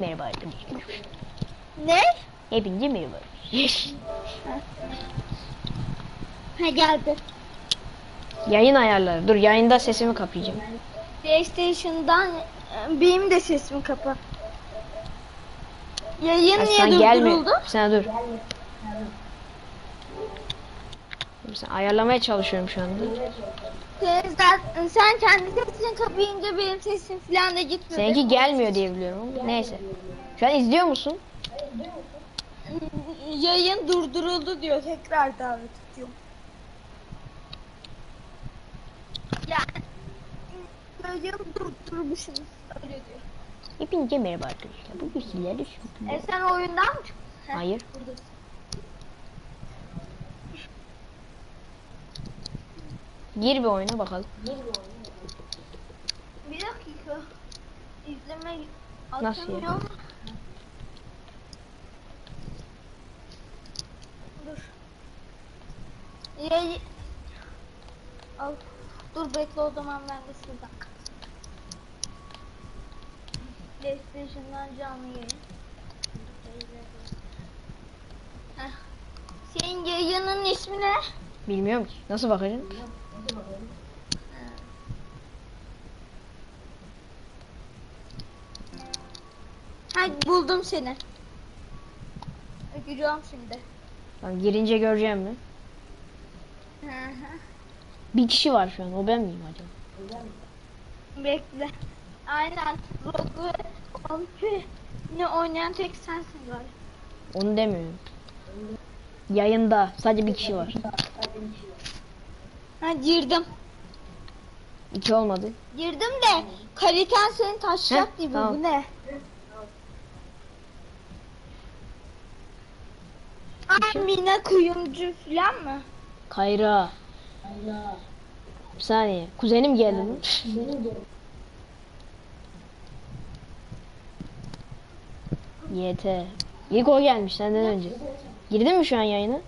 Merhaba arkadaşlar. Ne? Hepinize merhaba. Ha geldi. Yayın ayarları. Dur yayında sesimi kapayacağım. PlayStation'dan e, benim de sesimi kapa. Yayın Ha, niye sen gelme. durduruldu? Sen dur. Dur, Sen ayarlamaya çalışıyorum şu anda. Sen, zaten- sen kendi sesini kapayınca benim sesim falan da gitmiyor. Seninki gelmiyor diye biliyorum neyse. Şu an izliyor musun? Yayın durduruldu diyor. Tekrar davet ediyorum. Yani yayın durdurmuşsunuz. Öyle diyor. Hepinize merhaba arkadaşlar. Bugün sizlerle şu... E sen oyundan mı çıktın? Hayır. buradasın. Gir bir oyuna bakalım. Bir dakika. İzleme Nasıl ya? Dur. Yay... Al. Dur bekle o zaman ben de şuradan. PlayStation'dan canlı yayın. Senin yayının ismi ne? Bilmiyorum ki. Nasıl bakacağım? Ha buldum seni. Giriyorum şimdi. Lan girince göreceğim mi? Bir kişi var şu an. O ben miyim acaba? Bekle. Aynen. Rogu ne oynayan tek sensin galiba. Onu demiyorum. Yayında sadece bir kişi var. Ha girdim. İki olmadı. Girdim de kaliten seni taşacak Heh, gibi tamam. bu ne? Ay Mina kuyumcu falan mı? Kayra. Bir saniye. Kuzenim geldi mi? YT. İlk o gelmiş senden önce. Girdin mi şu an yayına?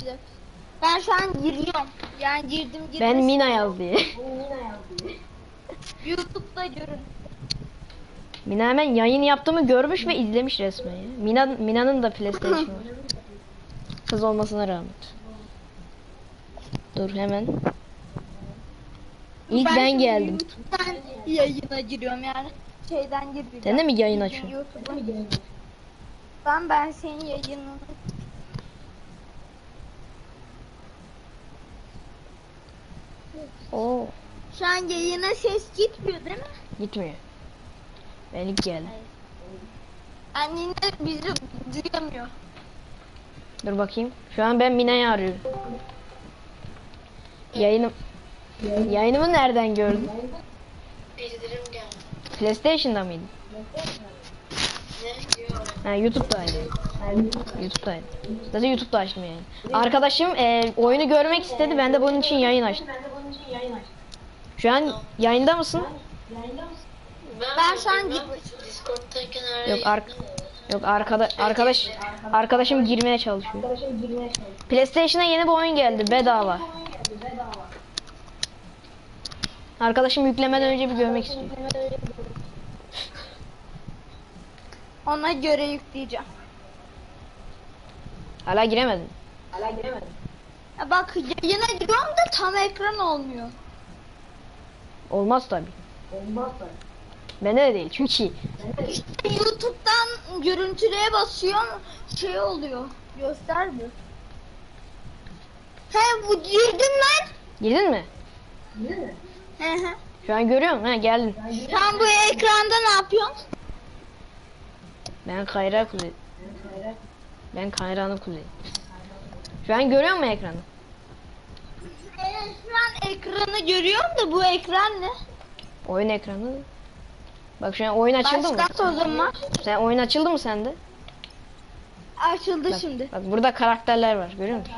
Bir dakika. Ben şu an giriyorum. Yani girdim girdim. Ben Mina yaz diye. YouTube'da görün. Mina hemen yayın yaptığımı görmüş ve izlemiş resmen ya. Mina, Mina'nın da PlayStation var. Kız olmasına rağmen. Dur hemen. İlk ben, şimdi geldim. YouTube'dan yayına giriyorum yani. Şeyden girdim. Sen de mi yayın açıyorsun? YouTube'a. Ben ben senin yayınını Oo, Şu an yayına ses gitmiyor değil mi? gitmiyor. Ben ilk geldim. Annen de bizi duyamıyor. Dur bakayım. Şu an ben Mina'yı arıyorum. Yayınım Yayınımı nereden gördün? Bildirim geldi. PlayStation'da mıydın? Ha YouTube'daydı. YouTube'daydı. Zaten YouTube'da açtım yani. Arkadaşım e, oyunu görmek istedi. Ben de bunun için yayın açtım. Şu an yayında mısın? Ben şu an ben git- Discord'dayken Yok ark girdim. Yok arkada arkadaş arkadaşım girmeye çalışıyor. PlayStation'a yeni bir oyun geldi bedava. Arkadaşım yüklemeden önce bir görmek istiyor. Ona göre yükleyeceğim. Hala giremedin. Ya bak yayına giriyorum da tam ekran olmuyor. Olmaz tabi. Bende de değil çünkü İşte YouTube'dan görüntüleye basıyorum şey oluyor. Göstermiyor. He bu girdin lan. girdin mi? Hı hı. Şu an görüyorum ha geldin. Sen bu ekranda ne yapıyorsun? Ben Kayra Kuzey. Ben Kayra'nın kuzeyi. Şu an görüyor musun ekranı? Evet şu an ekranı görüyorum da bu ekran ne? Oyun ekranı. Bak şu an oyun açıldı mı? Başlat o zaman. Sen oyun açıldı mı sende? Açıldı Bak, şimdi. bak burada karakterler var görüyor musun?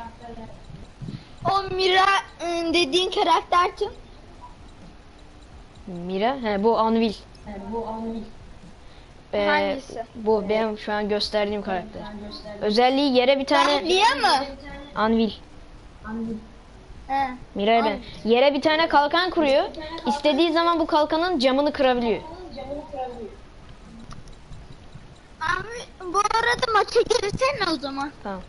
O Mira ıı, dediğin karakter kim? Mira, he bu Anvil. Ee, Hangisi? Bu benim şu an gösterdiğim karakter. Özelliği yere bir tane Tahliye mi? Anvil. Anvil. He. Miray'a ben. Yere bir tane kalkan kuruyor. Tane kalkan. İstediği zaman bu kalkanın camını kırabiliyor. Abi bu arada maça girsene o zaman. Tamam.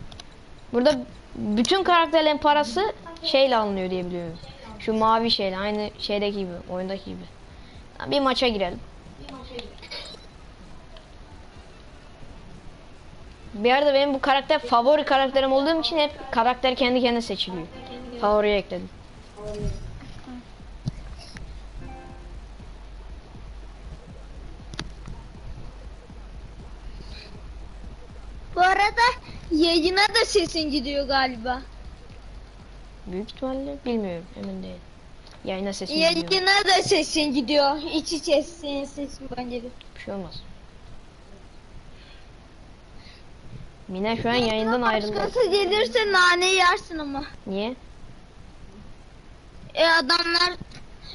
Burada bütün karakterlerin parası şeyle alınıyor diye biliyorum. Şu mavi şeyle aynı şeydeki gibi, oyundaki gibi. Bir maça girelim. Bir arada benim bu karakter favori karakterim olduğum için hep karakter kendi kendine seçiliyor. Favoriye ekledim. Bu arada yayına da sesin gidiyor galiba. Büyük ihtimalle bilmiyorum emin değilim. Yayına sesim geliyor. Yayına da sesin gidiyor. İç içe senin sesin bence. Bir şey olmaz. Mine şu an yayından ayrıldı. Başkası gelirse nane yersin ama. Niye? E adamlar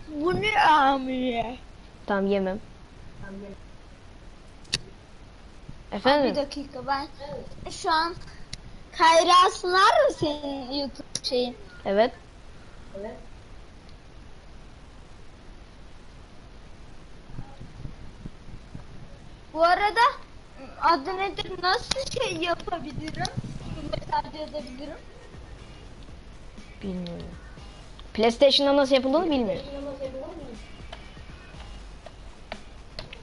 bu ne amire? Tamam yemem. Bir Efendim? dakika ben şu an Kayra Sınar mı senin YouTube şeyin? Evet. Bu arada adı nedir? Nasıl şey yapabilirim? Mesaj yazabilirim. Bilmiyorum. PlayStation'da nasıl yapıldığını bilmiyorum.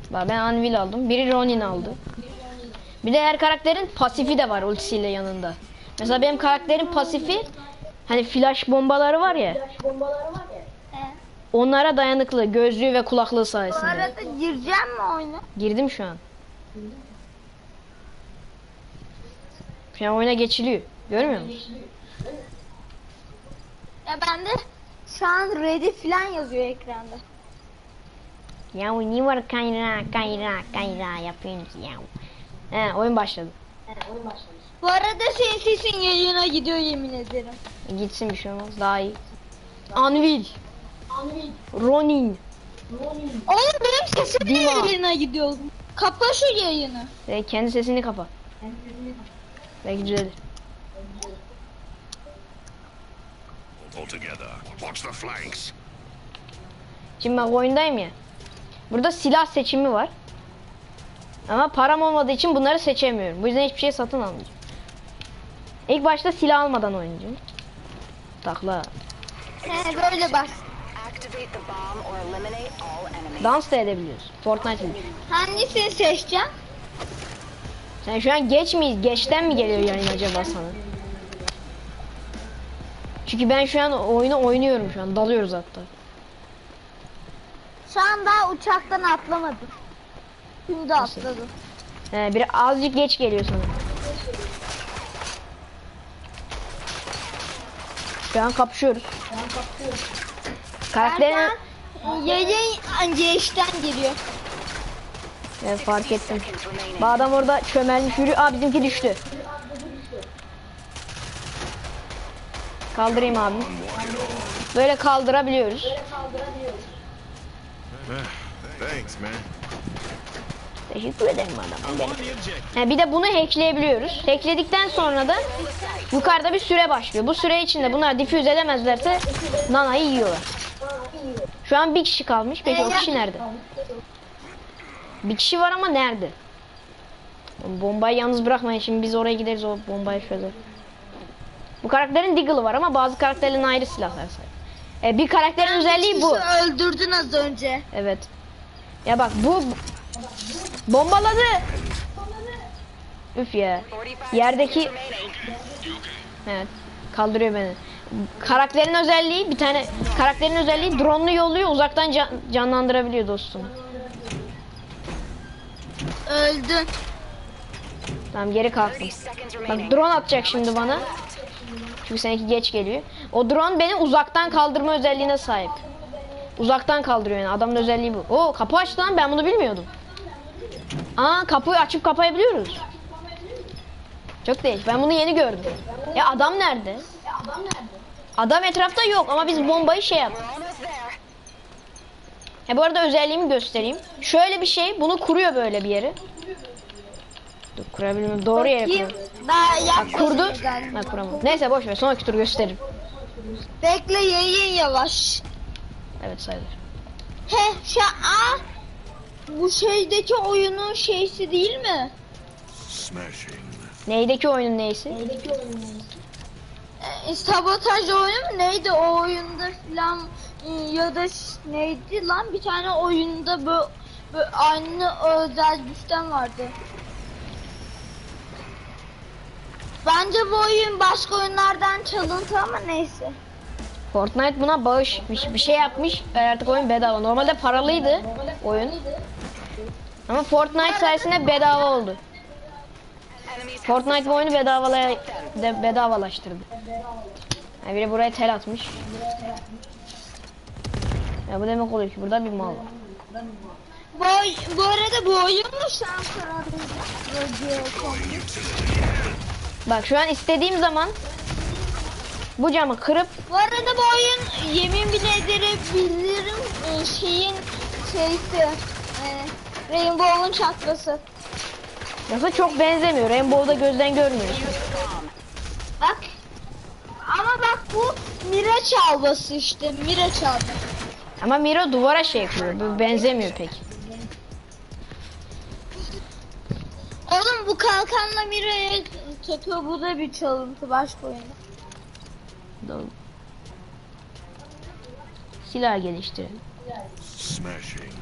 Bak ben Anvil aldım. Biri Ronin aldı. Bir de her karakterin pasifi de var ultisiyle yanında. Mesela benim karakterin pasifi hani flash bombaları var ya. He. Onlara dayanıklı gözlüğü ve kulaklığı Bu sayesinde. arada gireceğim mi oyuna? Girdim şu an. Şu an oyuna geçiliyor. Görmüyor musun? Ya ben de şu an ready falan yazıyor ekranda. Ya ne var kayra kayra kayra yapıyorsun ki ya. He oyun başladı. Bu arada senin sesin yayına gidiyor yemin ederim. E, Gitsin bir şey olmaz daha iyi. Anvil. Ronin. Oğlum benim sesim yayına gidiyor. Kapa şu yayını. Ve kendi sesini kapa. Belki düzelir. All together. Watch the flanks. Şimdi ben oyundayım ya. Burada silah seçimi var. Ama param olmadığı için bunları seçemiyorum. Bu yüzden hiçbir şey satın almayacağım. İlk başta silah almadan oynayacağım. Takla. He böyle enemies. Dans da edebiliyoruz. Fortnite. Hangisini seçeceğim? Sen şu an geç mi, geçten mi geliyor yayın acaba sana? Çünkü ben şu an oyunu oynuyorum şu an. Dalıyoruz hatta. Şu an daha uçaktan atlamadım. Şimdi atladım. He, bir azıcık geç geliyor sana. Şu an kapışıyoruz. Karakterin Erken yayın geçten geliyor. Evet, fark ettim. Bu adam orada çömelmiş yürüyor. Aa bizimki düştü. Kaldırayım abi. Böyle kaldırabiliyoruz. Thanks, man. Teşekkür ederim adamım benim. Bir de bunu hackleyebiliyoruz. Hackledikten sonra da yukarıda bir süre başlıyor. Bu süre içinde bunlar difüz edemezlerse nanayı yiyorlar. Şu an bir kişi kalmış. Peki o kişi nerede? Bir kişi var ama nerede? Bombayı yalnız bırakmayın. Şimdi biz oraya gideriz o bombayı çözer. Bu karakterin Deagle'ı var ama bazı karakterlerin ayrı silahlar sahip. E, bir karakterin özelliği bu. Öldürdün az önce. Evet. Ya bak bu bombaladı. Üf ya. Yerdeki Evet. Kaldırıyor beni. Karakterin özelliği bir tane karakterin özelliği drone'unu yolluyor uzaktan can- canlandırabiliyor dostum. Öldün. Tamam geri kalktım. 30 seconds Bak drone atacak şimdi bana. Çünkü seninki geç geliyor. O drone beni uzaktan kaldırma özelliğine sahip. Uzaktan kaldırıyor yani adamın özelliği bu. Oo kapı açtı lan ben bunu bilmiyordum. Aa kapıyı açıp kapayabiliyoruz. Çok değişik. Ben bunu yeni gördüm. Ya adam nerede? Adam etrafta yok ama biz bombayı şey yap. Ha bu arada özelliğimi göstereyim. Şöyle bir şey bunu kuruyor böyle bir yere. Dur kurabilmem. Doğru yere Bakayım. kuruyor. Daha Bak yapmadım kurdu. galiba. Ha. Neyse boş ver. Sonraki tur gösteririm. Bekle yayın yavaş. Evet sayılır. He şu aa, bu şeydeki oyunun şeysi değil mi? Smashing. Neydeki oyunun neysi? E, sabotaj oyunu mu neydi o oyunda filan ya da neydi lan bir tane oyunda böyle, aynı özel güçten vardı. Bence bu oyun başka oyunlardan çalıntı ama neyse. Fortnite buna bağış bir, şey yapmış. Artık oyun bedava. Normalde paralıydı oyun. Ama Fortnite sayesinde bedava oldu. Fortnite bu oyunu bedavala, de, bedavalaştırdı. Yani biri buraya tel atmış. Ya bu demek oluyor ki burada bir mal var. Bu, oy- bu arada bu oyun mu şans Bak şu an istediğim zaman bu camı kırıp Bu arada bu oyun yemin bile edebilirim e, şeyin şeysi e, Rainbow'un çakrası. yoksa çok benzemiyor. Rainbow'da gözden görmüyor. Bak. Ama bak bu mira çalması işte mira çalması. Ama Miro duvara şey yapıyor. Bu benzemiyor pek. Oğlum bu kalkanla miraya takıyor bu da bir çalıntı başka oyunda. Doğru. Silah geliştirelim. Smashing.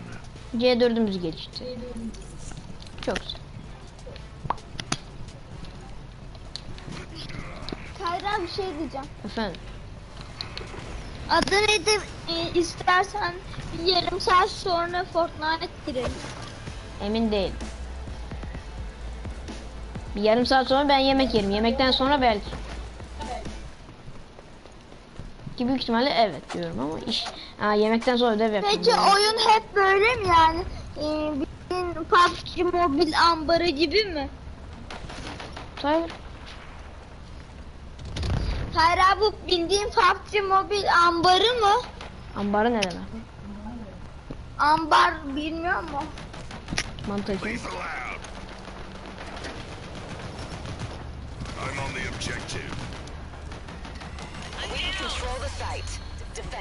C4'ümüzü geliştirelim. Çok güzel. Kayra bir şey diyeceğim. Efendim. Adı nedir e, istersen bir yarım saat sonra Fortnite girelim. Emin değilim. Bir yarım saat sonra ben yemek yerim. Yemekten sonra belki. Ki büyük ihtimalle evet diyorum ama iş. Aa, yemekten sonra ödev yapıyorum. Peki oyun hep böyle mi yani? Ee, bildiğin PUBG mobil ambarı gibi mi? Tabii. Hayır abi bu bildiğin PUBG mobil ambarı mı? Ambarı ne demek? Ambar bilmiyor mu? Mantıklı. I'm on the objective. Control the site. Defend